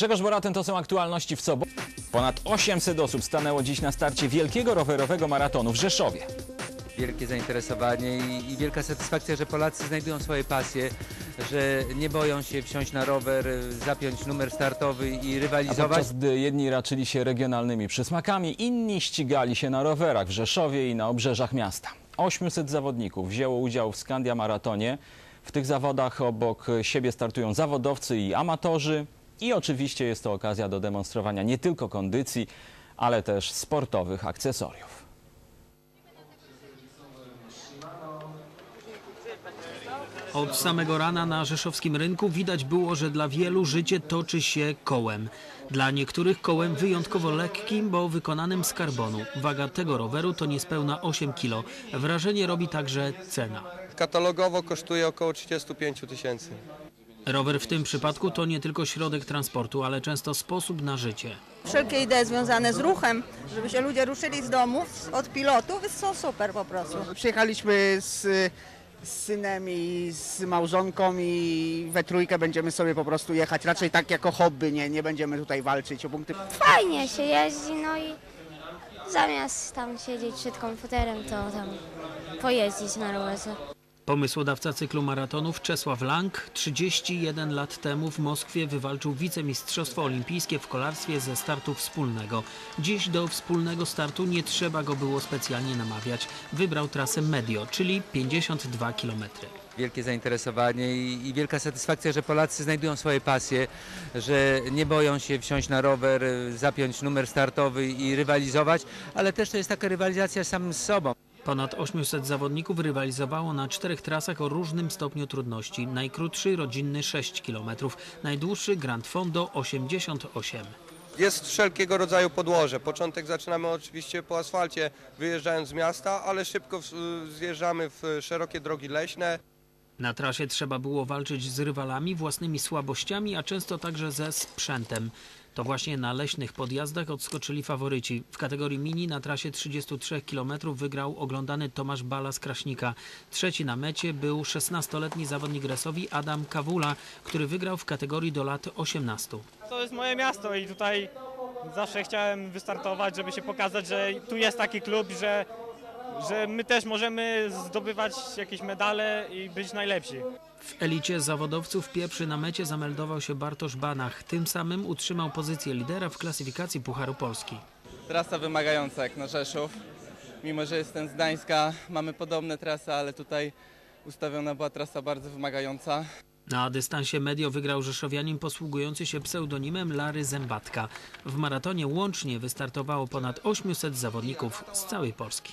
Grzegorz Boratyn to są aktualności w sobotę. Ponad 800 osób stanęło dziś na starcie wielkiego rowerowego maratonu w Rzeszowie. wielkie zainteresowanie i, i wielka satysfakcja, że Polacy znajdują swoje pasje, że nie boją się wsiąść na rower, zapiąć numer startowy i A rywalizować. podczas gdy jedni raczyli się regionalnymi przysmakami, inni ścigali się na rowerach w Rzeszowie i na obrzeżach miasta. 800 zawodników wzięło udział w Skandia Maratonie. W tych zawodach obok siebie startują zawodowcy i amatorzy. I oczywiście jest to okazja do demonstrowania nie tylko kondycji, ale też sportowych akcesoriów. Od samego rana na rzeszowskim rynku widać było, że dla wielu życie toczy się kołem. Dla niektórych kołem wyjątkowo lekkim, bo wykonanym z karbonu. Waga tego roweru to niespełna 8 kg. Wrażenie robi także cena. Katalogowo kosztuje około 35 tysięcy. Rower w tym przypadku to nie tylko środek transportu, ale często sposób na życie. Wszelkie idee związane z ruchem, żeby się ludzie ruszyli z domów, od pilotów, są super po prostu. Przyjechaliśmy z, z synem i z małżonką i we trójkę będziemy sobie po prostu jechać, raczej tak jako hobby, nie, nie będziemy tutaj walczyć o punkty. Fajnie się jeździ, no i zamiast tam siedzieć przed komputerem, to tam pojeździć na rowerze. Pomysłodawca cyklu maratonów Czesław Lang 31 lat temu w Moskwie wywalczył wicemistrzostwo olimpijskie w kolarstwie ze startu wspólnego. Dziś do wspólnego startu nie trzeba go było specjalnie namawiać. Wybrał trasę Medio, czyli 52 km. Wielkie zainteresowanie i, i wielka satysfakcja, że Polacy znajdują swoje pasje, że nie boją się wsiąść na rower, zapiąć numer startowy i rywalizować, ale też to jest taka rywalizacja sam z sobą. Ponad 800 zawodników rywalizowało na czterech trasach o różnym stopniu trudności. Najkrótszy rodzinny 6 km, najdłuższy Grand Fondo 88. Jest wszelkiego rodzaju podłoże. Początek zaczynamy oczywiście po asfalcie, wyjeżdżając z miasta, ale szybko zjeżdżamy w szerokie drogi leśne. Na trasie trzeba było walczyć z rywalami, własnymi słabościami, a często także ze sprzętem. To właśnie na leśnych podjazdach odskoczyli faworyci. W kategorii mini na trasie 33 km wygrał oglądany Tomasz Bala z Kraśnika. Trzeci na mecie był 16-letni zawodnik resowi Adam Kawula, który wygrał w kategorii do lat 18. To jest moje miasto i tutaj zawsze chciałem wystartować, żeby się pokazać, że tu jest taki klub, że, że my też możemy zdobywać jakieś medale i być najlepsi. W elicie zawodowców pierwszy na mecie zameldował się Bartosz Banach. Tym samym utrzymał pozycję lidera w klasyfikacji Pucharu Polski. Trasa wymagająca jak na Rzeszów. Mimo, że jestem z Gdańska, mamy podobne trasy, ale tutaj ustawiona była trasa bardzo wymagająca. Na dystansie medio wygrał rzeszowianin posługujący się pseudonimem Lary Zębatka. W maratonie łącznie wystartowało ponad 800 zawodników z całej Polski.